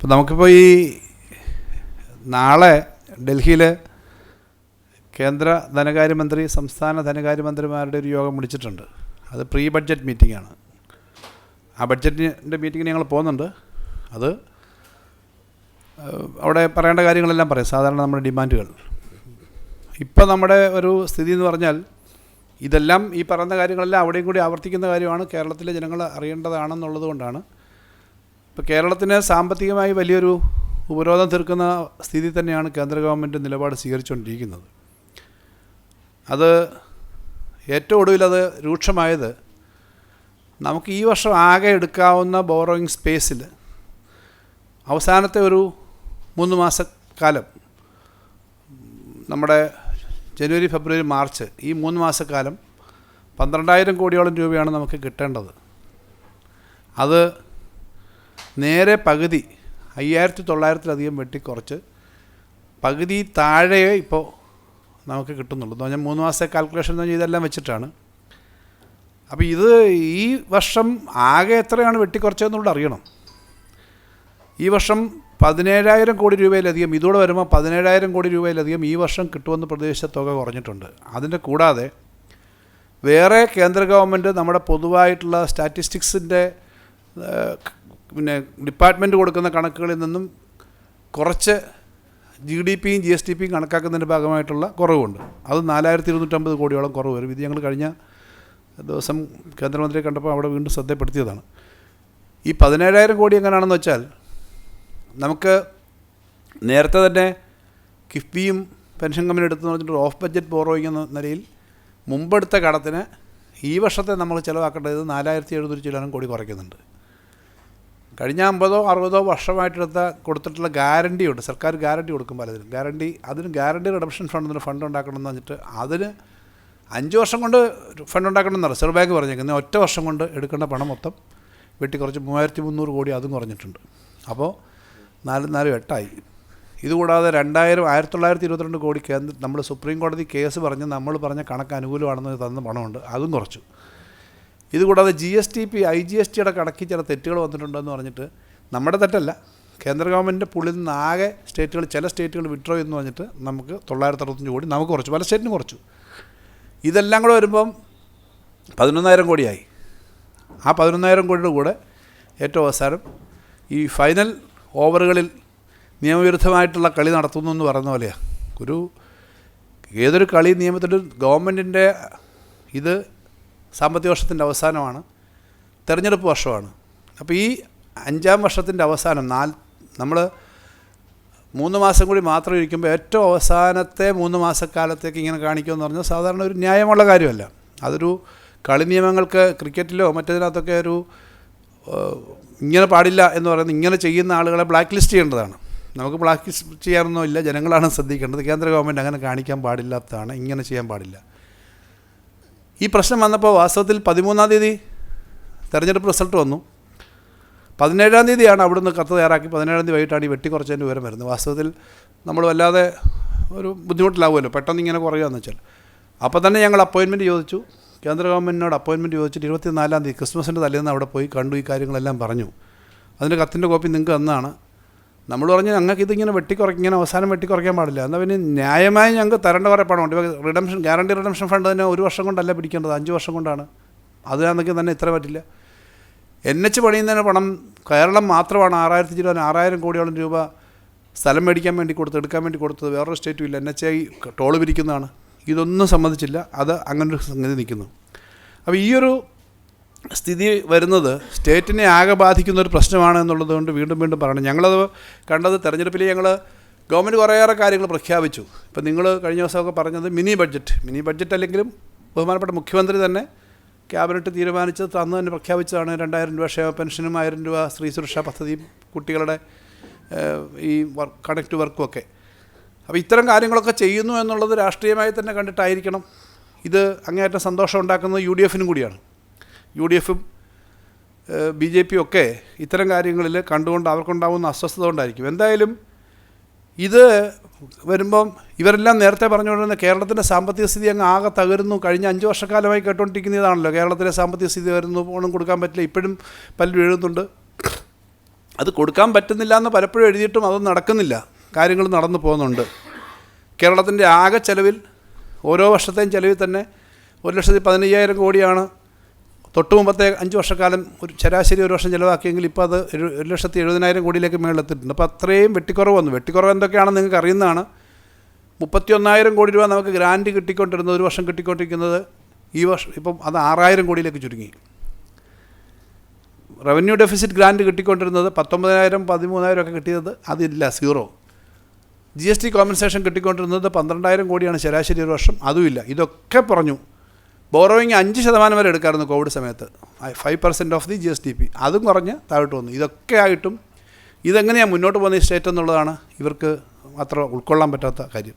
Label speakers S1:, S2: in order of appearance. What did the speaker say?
S1: അപ്പോൾ നമുക്കിപ്പോൾ ഈ നാളെ ഡൽഹിയിൽ കേന്ദ്ര ധനകാര്യമന്ത്രി സംസ്ഥാന ധനകാര്യമന്ത്രിമാരുടെ ഒരു യോഗം വിളിച്ചിട്ടുണ്ട്. അത് പ്രീ ബഡ്ജറ്റ് മീറ്റിംഗ് ആണ്. ആ ബഡ്ജറ്റിന്റെ മീറ്റിംഗിന് ഞങ്ങൾ പോകുന്നുണ്ട്. അത് അവിടെ പറയേണ്ട കാര്യങ്ങളെല്ലാം പറയും. സാധാരണ നമ്മുടെ ഡിമാൻഡുകൾ. ഇപ്പോൾ നമ്മുടെ ഒരു സ്ഥിതി എന്ന് പറഞ്ഞാൽ ഇതെല്ലാം ഈ പറയുന്ന കാര്യങ്ങളെല്ലാം അവിടെയും കൂടി ആവർത്തിക്കുന്ന കാര്യമാണ്. കേരളത്തിലെ ജനങ്ങൾ അറിയേണ്ടതാണെന്നുള്ളത് കൊണ്ടാണ് ഇപ്പോൾ കേരളത്തിന് സാമ്പത്തികമായി വലിയൊരു ഉപരോധം തീർക്കുന്ന സ്ഥിതി തന്നെയാണ് കേന്ദ്ര ഗവൺമെന്റ് നിലപാട് സ്വീകരിച്ചുകൊണ്ടിരിക്കുന്നത് അത് ഏറ്റവും ഒടുവിൽ അത് രൂക്ഷമായത് നമുക്ക് ഈ വർഷം ആകെ എടുക്കാവുന്ന ബോറോയിങ് സ്പേസിൽ അവസാനത്തെ ഒരു മൂന്ന് മാസക്കാലം നമ്മുടെ ജനുവരി ഫെബ്രുവരി മാർച്ച് ഈ മൂന്ന് മാസക്കാലം പന്ത്രണ്ടായിരം കോടിയോളം രൂപയാണ് നമുക്ക് കിട്ടേണ്ടത്. അത് നേരെ പകുതി അയ്യായിരത്തി തൊള്ളായിരത്തിലധികം വെട്ടിക്കുറച്ച് പകുതി താഴെ ഇപ്പോൾ നമുക്ക് കിട്ടുന്നുള്ളൂ. എന്ന് പറഞ്ഞാൽ മൂന്ന് മാസത്തെ കാൽക്കുലേഷൻ എന്ന് ഇതെല്ലാം വെച്ചിട്ടാണ്. അപ്പോൾ ഇത് ഈ വർഷം ആകെ എത്രയാണ് വെട്ടിക്കുറച്ചതെന്നുള്ളത് അറിയണം. ഈ വർഷം പതിനേഴായിരം കോടി രൂപയിലധികം ഇതോടെ വരുമ്പോൾ പതിനേഴായിരം കോടി രൂപയിലധികം ഈ വർഷം കിട്ടുമെന്ന് പ്രതീക്ഷിച്ച തുക കുറഞ്ഞിട്ടുണ്ട്. അതിന്റെ കൂടാതെ വേറെ കേന്ദ്ര ഗവൺമെന്റ് നമ്മുടെ പൊതുവായിട്ടുള്ള സ്റ്റാറ്റിസ്റ്റിക്സിന്റെ പിന്നെ ഡിപ്പാർട്ട്മെന്റ് കൊടുക്കുന്ന കണക്കുകളിൽ നിന്നും കുറച്ച് ജി ഡി പിയും ജി എസ് ടി പിയും കണക്കാക്കുന്നതിന്റെ ഭാഗമായിട്ടുള്ള കുറവുണ്ട്. അത് നാലായിരത്തി ഇരുന്നൂറ്റമ്പത് കോടിയോളം കുറവ് വരും ഇത് ഞങ്ങൾ കഴിഞ്ഞ ദിവസം കേന്ദ്രമന്ത്രിയെ കണ്ടപ്പോൾ അവിടെ വീണ്ടും ശ്രദ്ധപ്പെടുത്തിയതാണ്. ഈ പതിനേഴായിരം കോടി എങ്ങനെയാണെന്ന് വെച്ചാൽ നമുക്ക് നേരത്തെ തന്നെ കിഫ്ബിയും പെൻഷൻ കമ്പനി എടുത്തു പറഞ്ഞിട്ട് ഓഫ് ബഡ്ജറ്റ് ബോറോയിങ് എന്ന നിലയിൽ മുമ്പെടുത്ത കടത്തിന് ഈ വർഷത്തെ നമ്മൾ ചിലവാക്കേണ്ടത് നാലായിരത്തി എഴുന്നൂറ്റി ചില്ലാനും കോടി കുറയ്ക്കുന്നുണ്ട്. കഴിഞ്ഞ അമ്പതോ അറുപതോ വർഷമായിട്ടെടുത്ത കൊടുത്തിട്ടുള്ള ഗ്യാരണ്ടി ഉണ്ട്. സർക്കാർ ഗ്യാരണ്ടി കൊടുക്കും പലതിനും. ഗ്യാരണ്ടി അതിന് ഗ്യാരണ്ടി റിഡപ്ഷൻ ഫണ്ട് ഫണ്ട് ഉണ്ടാക്കണം പറഞ്ഞിട്ട് അതിന് അഞ്ച് വർഷം കൊണ്ട് ഫണ്ട് ഉണ്ടാക്കണം എന്നാണ് റിസർവ് ബാങ്ക് പറഞ്ഞേക്കുന്നത് ഒറ്റ വർഷം കൊണ്ട് എടുക്കേണ്ട പണം മൊത്തം വെട്ടി കുറച്ച് മൂവായിരത്തി മുന്നൂറ് കോടി അതും കുറഞ്ഞിട്ടുണ്ട്. അപ്പോൾ നാലും നാല് എട്ടായി. ഇതുകൂടാതെ രണ്ടായിരം ആയിരത്തി തൊള്ളായിരത്തി ഇരുപത്തിരണ്ട് കോടി കേന്ദ്ര നമ്മൾ സുപ്രീം കോടതി കേസ് പറഞ്ഞ് നമ്മൾ പറഞ്ഞ കണക്ക് അനുകൂലമാണെന്ന് തന്ന പണമുണ്ട്. അതും കുറച്ചു. ഇതുകൂടാതെ G S T P I G S ടിയുടെ കണക്കിൽ ചില തെറ്റുകൾ വന്നിട്ടുണ്ടെന്ന് പറഞ്ഞിട്ട് നമ്മുടെ തെറ്റല്ല. കേന്ദ്ര ഗവൺമെന്റിന്റെ പുള്ളിൽ നിന്ന് ആകെ സ്റ്റേറ്റുകൾ ചില സ്റ്റേറ്റുകൾ വിഡ്രോ എന്ന് പറഞ്ഞിട്ട് നമുക്ക് തൊള്ളായിരത്തി അറുപത്തഞ്ച് കോടി നമുക്ക് കുറച്ചു പല സ്റ്റേറ്റിന് കുറച്ചു. ഇതെല്ലാം കൂടെ വരുമ്പം പതിനൊന്നായിരം കോടിയായി. ആ പതിനൊന്നായിരം കോടിയുടെ കൂടെ ഏറ്റവും അവസാനം ഈ ഫൈനൽ ഓവറുകളിൽ നിയമവിരുദ്ധമായിട്ടുള്ള കളി നടത്തുന്നു എന്ന് പറയുന്ന പോലെയാണ് ഒരു ഏതൊരു കളി നിയമത്തിന്റെ ഗവൺമെന്റിന്റെ ഇത് സാമ്പത്തിക വർഷത്തിന്റെ അവസാനമാണ്. തെരഞ്ഞെടുപ്പ് വർഷമാണ്. അപ്പോൾ ഈ അഞ്ചാം വർഷത്തിന്റെ അവസാനം നാല് നമ്മൾ മൂന്ന് മാസം കൂടി മാത്രം ഇരിക്കുമ്പോൾ ഏറ്റവും അവസാനത്തെ മൂന്ന് മാസക്കാലത്തേക്ക് ഇങ്ങനെ കാണിക്കുമെന്ന് പറഞ്ഞാൽ സാധാരണ ഒരു ന്യായമുള്ള കാര്യമല്ല. അതൊരു കളി നിയമങ്ങൾക്ക് ക്രിക്കറ്റിലോ മറ്റേതിനകത്തൊക്കെ ഒരു ഇങ്ങനെ പാടില്ല എന്ന് പറയുന്നത് ഇങ്ങനെ ചെയ്യുന്ന ആളുകളെ ബ്ലാക്ക് ലിസ്റ്റ് ചെയ്യേണ്ടതാണ്. നമുക്ക് ബ്ലാക്ക് ലിസ്റ്റ് ചെയ്യാനൊന്നും ഇല്ല. ജനങ്ങളാണ് ശ്രദ്ധിക്കേണ്ടത്. കേന്ദ്ര ഗവൺമെന്റ് അങ്ങനെ കാണിക്കാൻ പാടില്ലാത്തതാണ്. ഇങ്ങനെ ചെയ്യാൻ പാടില്ല. ഈ പ്രശ്നം വന്നപ്പോൾ വാസ്തവത്തിൽ പതിമൂന്നാം തീയതി തെരഞ്ഞെടുപ്പ് റിസൾട്ട് വന്നു. പതിനേഴാം തീയതിയാണ് അവിടുന്ന് കത്ത് തയ്യാറാക്കി. പതിനേഴാം തീയതി വൈകിട്ടാണ് ഈ വെട്ടിക്കുറച്ചതിന്റെ വിവരം വരുന്നത്. വാസ്തവത്തിൽ നമ്മൾ വല്ലാതെ ഒരു ബുദ്ധിമുട്ടിലാവുമല്ലോ. പെട്ടെന്ന് ഇങ്ങനെ കുറയുകയെന്ന് വെച്ചാൽ. അപ്പോൾ തന്നെ ഞങ്ങൾ അപ്പോയിൻമെന്റ് ചോദിച്ചു. കേന്ദ്ര ഗവൺമെന്റിനോട് അപ്പോയിൻമെന്റ് ചോദിച്ചിട്ട് ഇരുപത്തിനാലാം തീയതി ക്രിസ്മസിന്റെ തലേന്ന് അവിടെ പോയി കണ്ടു ഈ കാര്യങ്ങളെല്ലാം പറഞ്ഞു. അതിന്റെ കത്തിന്റെ കോപ്പി നിങ്ങൾക്ക് തന്നാണ്. നമ്മൾ പറഞ്ഞു ഞങ്ങൾക്ക് ഇതിങ്ങനെ വെട്ടിക്കുറയ്ക്കും ഇങ്ങനെ അവസാനം വെട്ടിക്കുറയ്ക്കാൻ പാടില്ല. എന്നാൽ പിന്നെ ന്യായമായി ഞങ്ങൾക്ക് തരേണ്ട കുറേ പണമുണ്ട് റിഡംഷൻ ഗ്യാരണ്ടി റിഡംഷൻ ഫണ്ട് തന്നെ ഒരു വർഷം കൊണ്ടല്ല പിടിക്കേണ്ടത്. അഞ്ച് വർഷം കൊണ്ടാണ്. അതിനാണെങ്കിൽ തന്നെ ഇത്ര പറ്റില്ല. എൻ എച്ച് പണിയുന്നതിന് പണം കേരളം മാത്രമാണ് ആറായിരത്തി ഇരുപത് ആറായിരം കോടിയോളം രൂപ സ്ഥലം മേടിക്കാൻ വേണ്ടി കൊടുത്ത് എടുക്കാൻ വേണ്ടി കൊടുത്തത്. വേറൊരു സ്റ്റേറ്റും ഇല്ല. എൻ എച്ച് ഐ ടോൾ പിരിക്കുന്നതാണ്. ഇതൊന്നും സമ്മതിച്ചില്ല അത് അങ്ങനൊരു സംഗതി നിൽക്കുന്നു. അപ്പോൾ ഈ ഒരു സ്ഥിതി വരുന്നത് സ്റ്റേറ്റിനെ ആകെ ബാധിക്കുന്ന ഒരു പ്രശ്നമാണ് എന്നുള്ളത് കൊണ്ട് വീണ്ടും വീണ്ടും പറയണം. ഞങ്ങളത് കണ്ടത് തെരഞ്ഞെടുപ്പിൽ ഞങ്ങൾ ഗവൺമെന്റ് കുറേയേറെ കാര്യങ്ങൾ പ്രഖ്യാപിച്ചു. ഇപ്പം നിങ്ങൾ കഴിഞ്ഞ ദിവസമൊക്കെ പറഞ്ഞത് മിനി ബഡ്ജറ്റ്. മിനി ബഡ്ജറ്റ് അല്ലെങ്കിലും ബഹുമാനപ്പെട്ട മുഖ്യമന്ത്രി തന്നെ ക്യാബിനറ്റ് തീരുമാനിച്ച് അന്ന് തന്നെ പ്രഖ്യാപിച്ചതാണ്. രണ്ടായിരം രൂപ ക്ഷേമ പെൻഷനും ആയിരം രൂപ സ്ത്രീ സുരക്ഷാ പദ്ധതിയും കുട്ടികളുടെ ഈ വർക്ക് കണക്ട് വർക്കും ഒക്കെ. അപ്പോൾ ഇത്തരം കാര്യങ്ങളൊക്കെ ചെയ്യുന്നു എന്നുള്ളത് രാഷ്ട്രീയമായി തന്നെ കണ്ടിട്ടായിരിക്കണം. ഇത് അങ്ങേയറ്റം സന്തോഷം ഉണ്ടാക്കുന്നത് യു ഡി എഫിനും കൂടിയാണ്. യു ഡി എഫും ബി ജെ പിയും ഒക്കെ ഇത്തരം കാര്യങ്ങളിൽ കണ്ടുകൊണ്ട് അവർക്കുണ്ടാകുന്ന അസ്വസ്ഥത കൊണ്ടായിരിക്കും. എന്തായാലും ഇത് വരുമ്പം ഇവരെല്ലാം നേരത്തെ പറഞ്ഞുകൊണ്ടിരുന്ന കേരളത്തിന്റെ സാമ്പത്തിക സ്ഥിതി അങ്ങ് ആകെ തകരുന്നു. കഴിഞ്ഞ അഞ്ച് വർഷക്കാലമായി കേട്ടുകൊണ്ടിരിക്കുന്നതാണല്ലോ. കേരളത്തിലെ സാമ്പത്തിക സ്ഥിതി വരുന്നു ഓണം കൊടുക്കാൻ പറ്റില്ല. ഇപ്പോഴും പലരും എഴുതുന്നുണ്ട് അത് കൊടുക്കാൻ പറ്റുന്നില്ല എന്ന് പലപ്പോഴും എഴുതിയിട്ടും അതൊന്നും നടക്കുന്നില്ല. കാര്യങ്ങൾ നടന്നു പോകുന്നുണ്ട്. കേരളത്തിന്റെ ആകെ ചെലവിൽ ഓരോ വർഷത്തെയും ചെലവിൽ തന്നെ ഒരു ലക്ഷത്തി പതിനയ്യായിരം കോടിയാണ് തൊട്ട് മുമ്പത്തെ അഞ്ച് വർഷക്കാലം ഒരു ശരാശരി ഒരു വർഷം ചിലവാക്കിയെങ്കിൽ ഇപ്പോൾ അത് ഒരു ഒരു ലക്ഷത്തി എഴുപതിനായിരം കോടിയിലേക്ക് മേളിലെത്തിയിട്ടുണ്ട്. അപ്പോൾ അത്രയും വെട്ടിക്കുറവ് വന്നു. വെട്ടിക്കുറവ് എന്തൊക്കെയാണെന്ന് നിങ്ങൾക്ക് അറിയുന്നതാണ്. മുപ്പത്തി ഒന്നായിരം കോടി രൂപ നമുക്ക് ഗ്രാൻഡ് കിട്ടിക്കൊണ്ടിരുന്നത് ഒരു വർഷം കിട്ടിക്കൊണ്ടിരിക്കുന്നത് ഈ വർഷം ഇപ്പം അത് ആറായിരം കോടിയിലേക്ക് ചുരുങ്ങി. റവന്യൂ ഡെഫിസിറ്റ് ഗ്രാൻഡ് കിട്ടിക്കൊണ്ടിരുന്നത് പത്തൊമ്പതിനായിരം പതിമൂന്നായിരം ഒക്കെ കിട്ടിയത് അതില്ല zero. G S T compensation കിട്ടിക്കൊണ്ടിരുന്നത് പന്ത്രണ്ടായിരം കോടിയാണ് ശരാശരി ഒരു വർഷം അതുമില്ല ഇതൊക്കെ പറഞ്ഞു ബോറോയിങ് അഞ്ച് ശതമാനം വരെ എടുക്കാമായിരുന്നു കോവിഡ് സമയത്ത്. Five percent of the G S T P അതും കുറഞ്ഞ് താഴോട്ട് വന്നു. ഇതൊക്കെ ആയിട്ടും ഇതെങ്ങനെയാണ് മുന്നോട്ട് പോകുന്ന ഈ സ്റ്റേറ്റ് എന്നുള്ളതാണ് ഇവർക്ക് അത്ര ഉൾക്കൊള്ളാൻ പറ്റാത്ത കാര്യം.